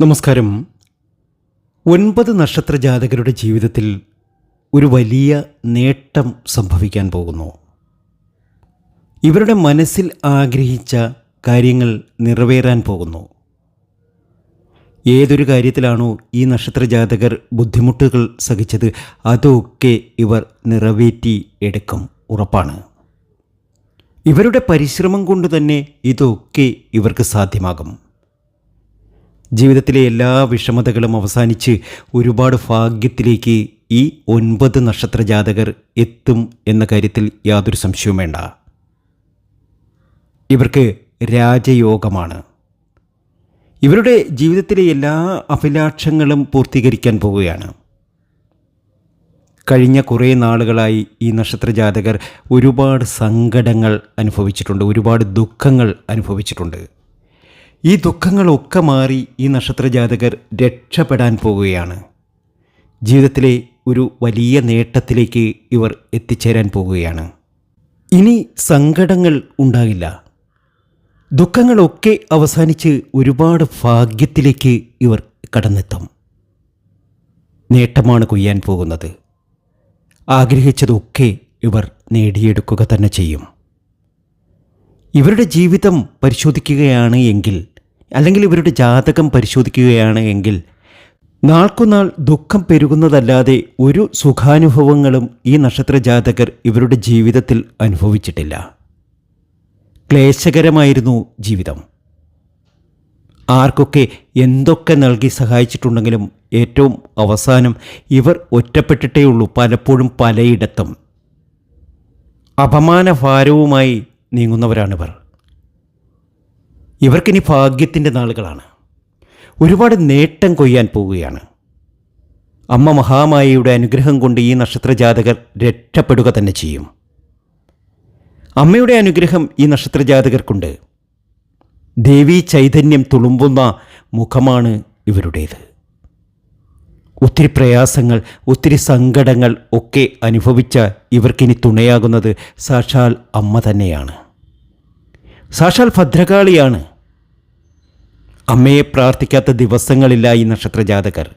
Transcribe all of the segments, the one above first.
നമസ്കാരം. ഒൻപത് നക്ഷത്ര ജാതകരുടെ ജീവിതത്തിൽ ഒരു വലിയ നേട്ടം സംഭവിക്കാൻ പോകുന്നു. ഇവരുടെ മനസ്സിൽ ആഗ്രഹിച്ച കാര്യങ്ങൾ നിറവേറാൻ പോകുന്നു. ഏതൊരു കാര്യത്തിലാണോ ഈ നക്ഷത്ര ജാതകർ ബുദ്ധിമുട്ടുകൾ സഹിച്ചത് അതൊക്കെ ഇവർ നിറവേറ്റി എടുക്കും ഉറപ്പാണ്. ഇവരുടെ പരിശ്രമം കൊണ്ട് തന്നെ ഇതൊക്കെ ഇവർക്ക് സാധ്യമാകും. ജീവിതത്തിലെ എല്ലാ വിഷമതകളും അവസാനിച്ച് ഒരുപാട് ഭാഗ്യത്തിലേക്ക് ഈ ഒൻപത് നക്ഷത്ര ജാതകർ എത്തും എന്ന കാര്യത്തിൽ യാതൊരു സംശയവും വേണ്ട. ഇവർക്ക് രാജയോഗമാണ്. ഇവരുടെ ജീവിതത്തിലെ എല്ലാ അഭിലാഷങ്ങളും പൂർത്തീകരിക്കാൻ പോവുകയാണ്. കഴിഞ്ഞ കുറേ നാളുകളായി ഈ നക്ഷത്ര ജാതകർ ഒരുപാട് സങ്കടങ്ങൾ അനുഭവിച്ചിട്ടുണ്ട് ഒരുപാട് ദുഃഖങ്ങൾ അനുഭവിച്ചിട്ടുണ്ട്. ഈ ദുഃഖങ്ങളൊക്കെ മാറി ഈ നക്ഷത്ര ജാതകർ രക്ഷപ്പെടാൻ പോവുകയാണ്. ജീവിതത്തിലെ ഒരു വലിയ നേട്ടത്തിലേക്ക് ഇവർ എത്തിച്ചേരാൻ പോവുകയാണ്. ഇനി സങ്കടങ്ങൾ ഉണ്ടാകില്ല. ദുഃഖങ്ങളൊക്കെ അവസാനിച്ച് ഒരുപാട് ഭാഗ്യത്തിലേക്ക് ഇവർ കടന്നെത്തും. നേട്ടമാണ് കൊയ്യാൻ പോകുന്നത്. ആഗ്രഹിച്ചതൊക്കെ ഇവർ നേടിയെടുക്കുക തന്നെ ചെയ്യും. ഇവരുടെ ജീവിതം പരിശോധിക്കുകയാണ് എങ്കിൽ അല്ലെങ്കിൽ ഇവരുടെ ജാതകം പരിശോധിക്കുകയാണ് എങ്കിൽ നാൾക്കുനാൾ ദുഃഖം പെരുകുന്നതല്ലാതെ ഒരു സുഖാനുഭവങ്ങളും ഈ നക്ഷത്ര ജാതകർ ഇവരുടെ ജീവിതത്തിൽ അനുഭവിച്ചിട്ടില്ല. ക്ലേശകരമായിരുന്നു ജീവിതം. ആർക്കൊക്കെ എന്തൊക്കെ നൽകി സഹായിച്ചിട്ടുണ്ടെങ്കിലും ഏറ്റവും അവസാനം ഇവർ ഒറ്റപ്പെട്ടിട്ടേ ഉള്ളൂ പലപ്പോഴും പലയിടത്തും. അപമാനഭാരവുമായി നീങ്ങുന്നവരാണിവർ. ഇവർക്കിനി ഭാഗ്യത്തിന്റെ നാളുകളാണ്. ഒരുപാട് നേട്ടം കൊയ്യാൻ പോവുകയാണ്. അമ്മ മഹാമായയുടെ അനുഗ്രഹം കൊണ്ട് ഈ നക്ഷത്ര ജാതകർ രക്ഷപ്പെടുക തന്നെ ചെയ്യും. അമ്മയുടെ അനുഗ്രഹം ഈ നക്ഷത്ര ജാതകർക്കുണ്ട് ദേവീ ചൈതന്യം തുളുമ്പുന്ന മുഖമാണ് ഇവരുടേത്. ഒത്തിരി പ്രയാസങ്ങൾ ഒത്തിരി സങ്കടങ്ങൾ ഒക്കെ അനുഭവിച്ച ഇവർക്കിനി തുണയാകുന്നത് സാക്ഷാൽ അമ്മ തന്നെയാണ്. സാക്ഷാൽ ഭദ്രകാളിയാണ്. അമ്മയെ പ്രാർത്ഥിക്കാത്ത ദിവസങ്ങളില്ല ഈ നക്ഷത്ര ജാതകർ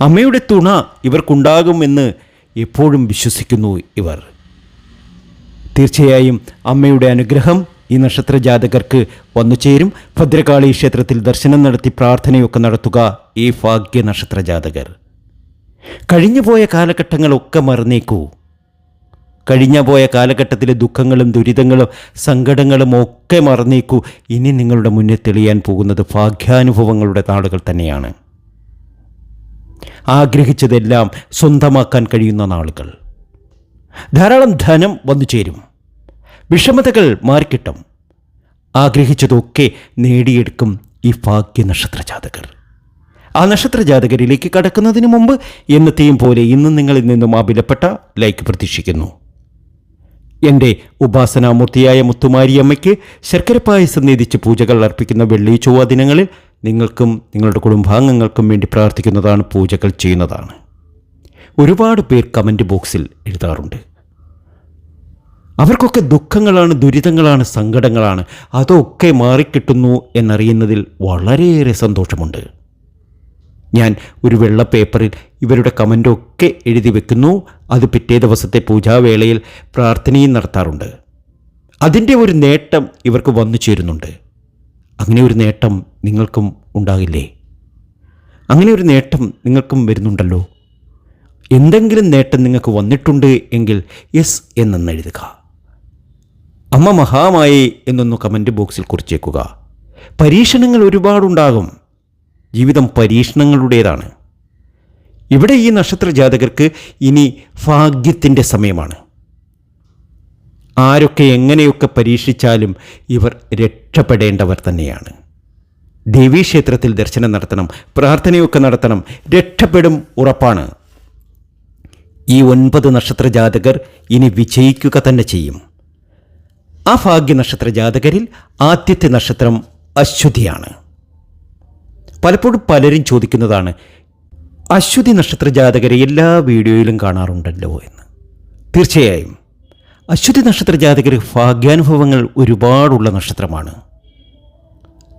അമ്മയുടെ തുണ ഇവർക്കുണ്ടാകുമെന്ന് എപ്പോഴും വിശ്വസിക്കുന്നു ഇവർ. തീർച്ചയായും അമ്മയുടെ അനുഗ്രഹം ഈ നക്ഷത്രജാതകർക്ക് വന്നു ചേരും ഭദ്രകാളി ക്ഷേത്രത്തിൽ ദർശനം നടത്തി പ്രാർത്ഥനയൊക്കെ നടത്തുക ഈ ഭാഗ്യ നക്ഷത്ര ജാതകർ കഴിഞ്ഞുപോയ കാലഘട്ടങ്ങളൊക്കെ മറന്നേക്കൂ. കഴിഞ്ഞ പോയ കാലഘട്ടത്തിലെ ദുഃഖങ്ങളും ദുരിതങ്ങളും സങ്കടങ്ങളും ഒക്കെ മറന്നേക്കൂ. ഇനി നിങ്ങളുടെ മുന്നിൽ തെളിയാൻ പോകുന്നത് ഭാഗ്യാനുഭവങ്ങളുടെ നാളുകൾ തന്നെയാണ്. ആഗ്രഹിച്ചതെല്ലാം സ്വന്തമാക്കാൻ കഴിയുന്ന നാളുകൾ. ധാരാളം ധനം വന്നു ചേരും. വിഷമതകൾ മാറിക്കിട്ടും. ആഗ്രഹിച്ചതൊക്കെ നേടിയെടുക്കും ഈ ഭാഗ്യ നക്ഷത്ര ജാതകർ ആ നക്ഷത്ര ജാതകരിലേക്ക് കടക്കുന്നതിന് മുമ്പ് എന്നത്തെയും പോലെ ഇന്നും നിങ്ങളിൽ നിന്നും ആ വിലപ്പെട്ട ലൈക്ക് പ്രതീക്ഷിക്കുന്നു. എന്റെ ഉപാസനാമൂർത്തിയായ മുത്തുമാരിയമ്മയ്ക്ക് ശർക്കര പായസം നീതിച്ച് പൂജകൾ അർപ്പിക്കുന്ന വെള്ളി ചൊവ്വ ദിനങ്ങളിൽ നിങ്ങൾക്കും നിങ്ങളുടെ കുടുംബാംഗങ്ങൾക്കും വേണ്ടി പ്രാർത്ഥിക്കുന്നതാണ് പൂജകൾ ചെയ്യുന്നതാണ്. ഒരുപാട് പേർ കമന്റ് ബോക്സിൽ എഴുതാറുണ്ട്. അവർക്കൊക്കെ ദുഃഖങ്ങളാണ് ദുരിതങ്ങളാണ് സങ്കടങ്ങളാണ് അതൊക്കെ മാറിക്കിട്ടുന്നു എന്നറിയുന്നതിൽ വളരെയേറെ സന്തോഷമുണ്ട്. ഞാൻ ഒരു വെള്ള പേപ്പറിൽ ഇവരുടെ കമന്റൊക്കെ എഴുതി വെക്കുന്നു. അത് പിറ്റേ ദിവസത്തെ പൂജാവേളയിൽ പ്രാർത്ഥനയും നടത്താറുണ്ട്. അതിന്റെ ഒരു നേട്ടം ഇവർക്ക് വന്നു ചേരുന്നുണ്ട്. അങ്ങനെ ഒരു നേട്ടം നിങ്ങൾക്കും ഉണ്ടാകില്ലേ? അങ്ങനെ ഒരു നേട്ടം നിങ്ങൾക്കും വരുന്നുണ്ടല്ലോ. എന്തെങ്കിലും നേട്ടം നിങ്ങൾക്ക് വന്നിട്ടുണ്ട് എങ്കിൽ യെസ് എന്നെന്ന് എഴുതുക. അമ്മ മഹാമായി എന്നൊന്ന് കമന്റ് ബോക്സിൽ കുറിച്ചേക്കുക. പരീക്ഷണങ്ങൾ ഒരുപാടുണ്ടാകും. ജീവിതം പരീക്ഷണങ്ങളുടേതാണ്. ഇവിടെ ഈ നക്ഷത്ര ജാതകർക്ക് ഇനി ഭാഗ്യത്തിന്റെ സമയമാണ്. ആരൊക്കെ എങ്ങനെയൊക്കെ പരീക്ഷിച്ചാലും ഇവർ രക്ഷപ്പെടേണ്ടവർ തന്നെയാണ്. ദേവീക്ഷേത്രത്തിൽ ദർശനം നടത്തണം പ്രാർത്ഥനയൊക്കെ നടത്തണം രക്ഷപ്പെടും ഉറപ്പാണ്. ഈ ഒൻപത് നക്ഷത്ര ജാതകർ ഇനി വിജയിക്കുക തന്നെ ചെയ്യും. ആ ഭാഗ്യ നക്ഷത്ര ജാതകരിൽ ആദ്യത്തെ നക്ഷത്രം അശ്വതിയാണ്. പലപ്പോഴും പലരും ചോദിക്കുന്നതാണ് അശ്വതി നക്ഷത്ര ജാതകരെ എല്ലാ വീഡിയോയിലും കാണാറുണ്ടല്ലോ എന്ന്. തീർച്ചയായും അശ്വതി നക്ഷത്ര ജാതകർ ഭാഗ്യാനുഭവങ്ങൾ ഒരുപാടുള്ള നക്ഷത്രമാണ്.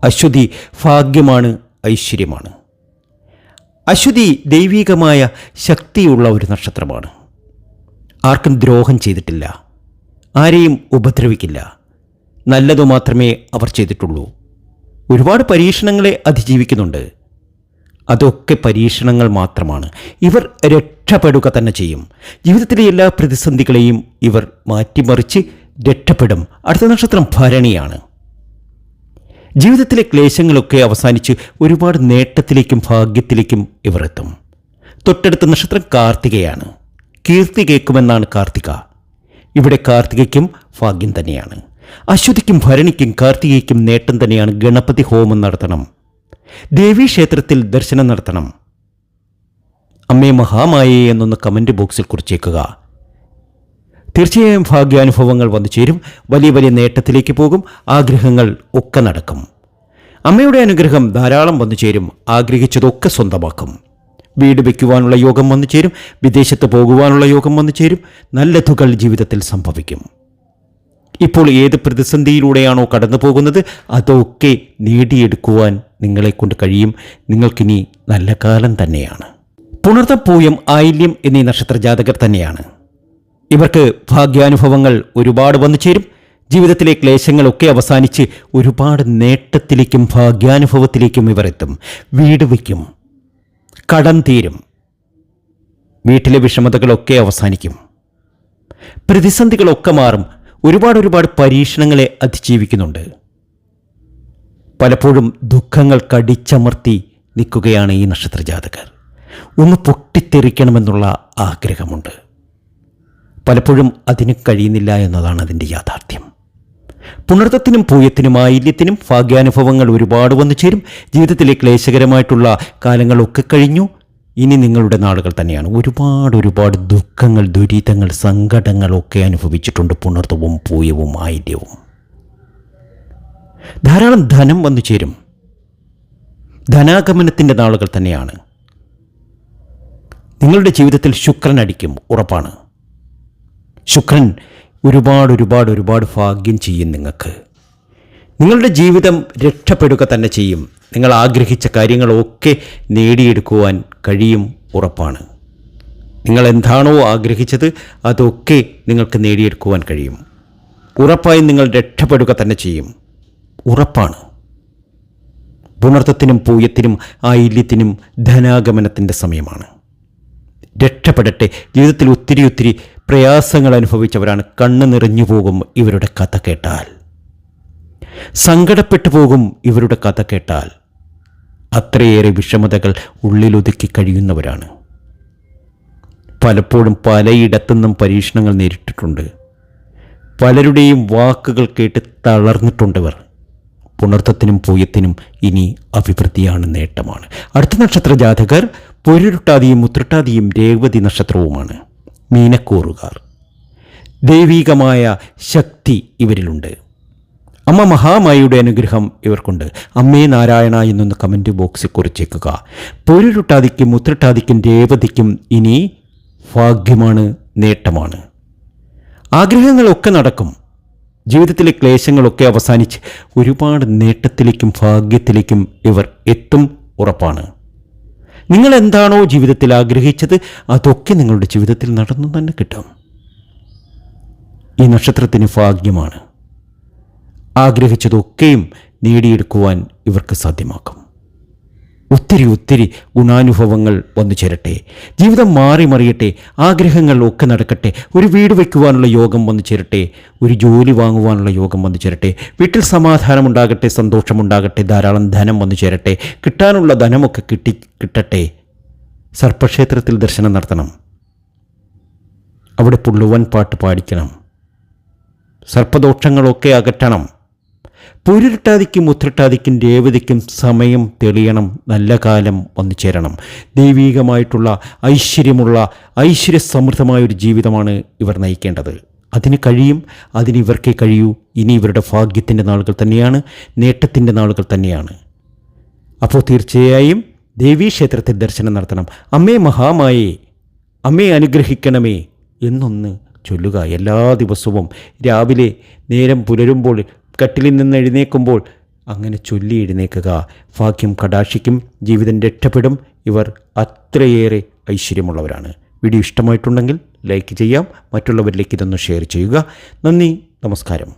അശ്വതി ഭാഗ്യമാണ് ഐശ്വര്യമാണ്. അശ്വതി ദൈവികമായ ശക്തിയുള്ള ഒരു നക്ഷത്രമാണ്. ആർക്കും ദ്രോഹം ചെയ്തിട്ടില്ല ആരെയും ഉപദ്രവിക്കില്ല നല്ലതു മാത്രമേ അവർ ചെയ്തിട്ടുള്ളൂ. ഒരുപാട് പരീക്ഷണങ്ങളെ അതിജീവിക്കുന്നുണ്ട്. അതൊക്കെ പരീക്ഷണങ്ങൾ മാത്രമാണ്. ഇവർ രക്ഷപ്പെടുക തന്നെ ചെയ്യും. ജീവിതത്തിലെ എല്ലാ പ്രതിസന്ധികളെയും ഇവർ മാറ്റിമറിച്ച് രക്ഷപ്പെടും. അടുത്ത നക്ഷത്രം ഭരണിയാണ്. ജീവിതത്തിലെ ക്ലേശങ്ങളൊക്കെ അവസാനിച്ച് ഒരുപാട് നേട്ടത്തിലേക്കും ഭാഗ്യത്തിലേക്കും ഇവർ എത്തും. തൊട്ടടുത്ത നക്ഷത്രം കാർത്തികയാണ്. കീർത്തി കേൾക്കുമെന്നാണ് കാർത്തിക. ഇവിടെ കാർത്തികയ്ക്കും ഭാഗ്യം തന്നെയാണ്. അശ്വതിക്കും ഭരണിക്കും കാർത്തികയ്ക്കും നേട്ടം തന്നെയാണ് ഗണപതി ഹോമം നടത്തണം. ദേവീക്ഷേത്രത്തിൽ ദർശനം നടത്തണം. അമ്മേ മഹാമായേ എന്നൊന്ന് കമന്റ് ബോക്സിൽ കുറിച്ചേക്കുക. തീർച്ചയായും ഭാഗ്യാനുഭവങ്ങൾ വന്നു ചേരും. വലിയ വലിയ നേട്ടത്തിലേക്ക് പോകും. ആഗ്രഹങ്ങൾ ഒക്കെ നടക്കും. അമ്മയുടെ അനുഗ്രഹം ധാരാളം വന്നു ചേരും. ആഗ്രഹിച്ചതൊക്കെ സ്വന്തമാക്കും. വീട് വയ്ക്കുവാനുള്ള യോഗം വന്നു ചേരും. വിദേശത്ത് പോകുവാനുള്ള യോഗം വന്നു ചേരും. നല്ല തുകൾ ജീവിതത്തിൽ സംഭവിക്കും. ഇപ്പോൾ ഏത് പ്രതിസന്ധിയിലൂടെയാണോ കടന്നു പോകുന്നത് അതൊക്കെ നേടിയെടുക്കുവാൻ നിങ്ങളെക്കൊണ്ട് കഴിയും. നിങ്ങൾക്കിനി നല്ല കാലം തന്നെയാണ്. പുണർത്ത പൂയം ആയില്യം എന്നീ നക്ഷത്ര ജാതകർ തന്നെയാണ്. ഇവർക്ക് ഭാഗ്യാനുഭവങ്ങൾ ഒരുപാട് വന്നു ചേരും. ജീവിതത്തിലെ ക്ലേശങ്ങളൊക്കെ അവസാനിച്ച് ഒരുപാട് നേട്ടത്തിലേക്കും ഭാഗ്യാനുഭവത്തിലേക്കും ഇവർ എത്തും. വീട് വയ്ക്കും. കടം തീരും. വീട്ടിലെ വിഷമതകളൊക്കെ അവസാനിക്കും. പ്രതിസന്ധികളൊക്കെ മാറും. ഒരുപാട് ഒരുപാട് പരീക്ഷണങ്ങളെ അതിജീവിക്കുന്നുണ്ട്. പലപ്പോഴും ദുഃഖങ്ങൾ കടിച്ചമർത്തി നിൽക്കുകയാണ് ഈ നക്ഷത്രജാതകർ. ഒന്ന് പൊട്ടിത്തെറിക്കണമെന്നുള്ള ആഗ്രഹമുണ്ട്. പലപ്പോഴും അതിന് കഴിയുന്നില്ല എന്നതാണ് അതിന്റെ യാഥാർത്ഥ്യം. പുണർത്തത്തിനും പൂയത്തിനും ആയില്യത്തിനും ഭാഗ്യാനുഭവങ്ങൾ ഒരുപാട് വന്നു ചേരും ജീവിതത്തിലെ ക്ലേശകരമായിട്ടുള്ള കാലങ്ങളൊക്കെ കഴിഞ്ഞു. ഇനി നിങ്ങളുടെ നാടുകൾ തന്നെയാണ്. ഒരുപാട് ഒരുപാട് ദുഃഖങ്ങൾ ദുരിതങ്ങൾ സങ്കടങ്ങളൊക്കെ അനുഭവിച്ചിട്ടുണ്ട്. പുണർത്തവും പൂയവും ആയില്യവും. ധാരാളം ധനം വന്നു ചേരും. ധനാഗമനത്തിന്റെ നാളുകൾ തന്നെയാണ്. നിങ്ങളുടെ ജീവിതത്തിൽ ശുക്രൻ അടിക്കും. ഉറപ്പാണ്. ശുക്രൻ ഒരുപാട് ഒരുപാട് ഒരുപാട് ഭാഗ്യം ചെയ്യും നിങ്ങൾക്ക്. നിങ്ങളുടെ ജീവിതം രക്ഷപ്പെടുക തന്നെ ചെയ്യും. നിങ്ങൾ ആഗ്രഹിച്ച കാര്യങ്ങളൊക്കെ നേടിയെടുക്കുവാൻ കഴിയും ഉറപ്പാണ്. നിങ്ങൾ എന്താണോ ആഗ്രഹിച്ചത് അതൊക്കെ നിങ്ങൾക്ക് നേടിയെടുക്കുവാൻ കഴിയും. ഉറപ്പായും നിങ്ങൾ രക്ഷപ്പെടുക തന്നെ ചെയ്യും. ഉറപ്പാണ്. പുണർത്തത്തിനും പൂയത്തിനും ആയില്യത്തിനും ധനാഗമനത്തിന്റെ സമയമാണ്. രക്ഷപ്പെടട്ടെ ജീവിതത്തിൽ ഒത്തിരി ഒത്തിരി പ്രയാസങ്ങൾ അനുഭവിച്ചവരാണ് കണ്ണ് നിറഞ്ഞു പോകും ഇവരുടെ കഥ കേട്ടാൽ. സങ്കടപ്പെട്ടു പോകും ഇവരുടെ കഥ കേട്ടാൽ. അത്രയേറെ വിഷമതകൾ ഉള്ളിലൊതുക്കി കഴിയുന്നവരാണ്. പലപ്പോഴും പലയിടത്തുനിന്നും പരീക്ഷണങ്ങൾ നേരിട്ടിട്ടുണ്ട്. പലരുടെയും വാക്കുകൾ കേട്ട് തളർന്നിട്ടുണ്ടവർ. പുണർത്തത്തിനും പൂയത്തിനും ഇനി അഭിവൃദ്ധിയാണ് നേട്ടമാണ്. അടുത്ത നക്ഷത്ര ജാതകർ പൊരുരുട്ടാതിയും മുത്രട്ടാതിയും രേവതി നക്ഷത്രവുമാണ്. മീനക്കൂറുകാർ. ദൈവീകമായ ശക്തി ഇവരിലുണ്ട്. അമ്മ മഹാമായിയുടെ അനുഗ്രഹം ഇവർക്കുണ്ട്. അമ്മേ നാരായണ എന്നൊന്ന് കമന്റ് ബോക്സിൽ കുറിച്ചേക്കുക. പൊരുരുട്ടാതിക്കും മുത്രട്ടാതിക്കും രേവതിക്കും ഇനി ഭാഗ്യമാണ് നേട്ടമാണ്. ആഗ്രഹങ്ങളൊക്കെ നടക്കും. ജീവിതത്തിലെ ക്ലേശങ്ങളൊക്കെ അവസാനിച്ച് ഒരുപാട് നേട്ടത്തിലേക്കും ഭാഗ്യത്തിലേക്കും ഇവർ എത്തും ഉറപ്പാണ്. നിങ്ങൾ എന്താണോ ജീവിതത്തിൽ ആഗ്രഹിച്ചത് അതൊക്കെ നിങ്ങളുടെ ജീവിതത്തിൽ നടന്നു തന്നെ കിട്ടും. ഈ നക്ഷത്രത്തിന് ഭാഗ്യമാണ്. ആഗ്രഹിച്ചതൊക്കെയും നേടിയെടുക്കുവാൻ ഇവർക്ക് സാധ്യമാക്കും. ഒത്തിരി ഒത്തിരി ഗുണാനുഭവങ്ങൾ വന്നു ചേരട്ടെ. ജീവിതം മാറി മറിയട്ടെ. ആഗ്രഹങ്ങൾ ഒക്കെ നടക്കട്ടെ. ഒരു വീട് വയ്ക്കുവാനുള്ള യോഗം വന്നു ചേരട്ടെ. ഒരു ജോലി വാങ്ങുവാനുള്ള യോഗം വന്നു ചേരട്ടെ. വീട്ടിൽ സമാധാനമുണ്ടാകട്ടെ സന്തോഷമുണ്ടാകട്ടെ ധാരാളം ധനം വന്നു ചേരട്ടെ. കിട്ടാനുള്ള ധനമൊക്കെ കിട്ടി കിട്ടട്ടെ. സർപ്പക്ഷേത്രത്തിൽ ദർശനം നടത്തണം. അവിടെ പുള്ളുവൻ പാട്ട് പാടിക്കണം. സർപ്പദോഷങ്ങളൊക്കെ അകറ്റണം. പൊരുരുട്ടാതിക്കും ഉത്രട്ടാതിക്കും രേവതിക്കും സമയം തെളിയണം. നല്ല കാലം വന്നു ചേരണം. ദൈവീകമായിട്ടുള്ള ഐശ്വര്യമുള്ള ഐശ്വര്യസമൃദ്ധമായ ഒരു ജീവിതമാണ് ഇവർ നയിക്കേണ്ടത്. അതിന് കഴിയും അതിന് കഴിയൂ. ഇനി ഇവരുടെ ഭാഗ്യത്തിന്റെ നാളുകൾ തന്നെയാണ് നേട്ടത്തിന്റെ നാളുകൾ തന്നെയാണ്. അപ്പോൾ തീർച്ചയായും ദേവീക്ഷേത്രത്തിൽ ദർശനം നടത്തണം. അമ്മേ മഹാമായേ അമ്മയെ അനുഗ്രഹിക്കണമേ എന്നൊന്ന് ചൊല്ലുക എല്ലാ ദിവസവും. രാവിലെ നേരം പുലരുമ്പോൾ കട്ടിലിൽ നിന്ന് എഴുന്നേക്കുമ്പോൾ അങ്ങനെ ചൊല്ലി എഴുന്നേക്കുക ഭാഗ്യം കടാക്ഷിക്കും ജീവിതം രക്ഷപ്പെടും. ഇവർ അത്രയേറെ ഐശ്വര്യമുള്ളവരാണ്. വീഡിയോ ഇഷ്ടമായിട്ടുണ്ടെങ്കിൽ ലൈക്ക് ചെയ്യാം. മറ്റുള്ളവരിലേക്ക് ഇതൊന്ന് ഷെയർ ചെയ്യുക. നന്ദി നമസ്കാരം.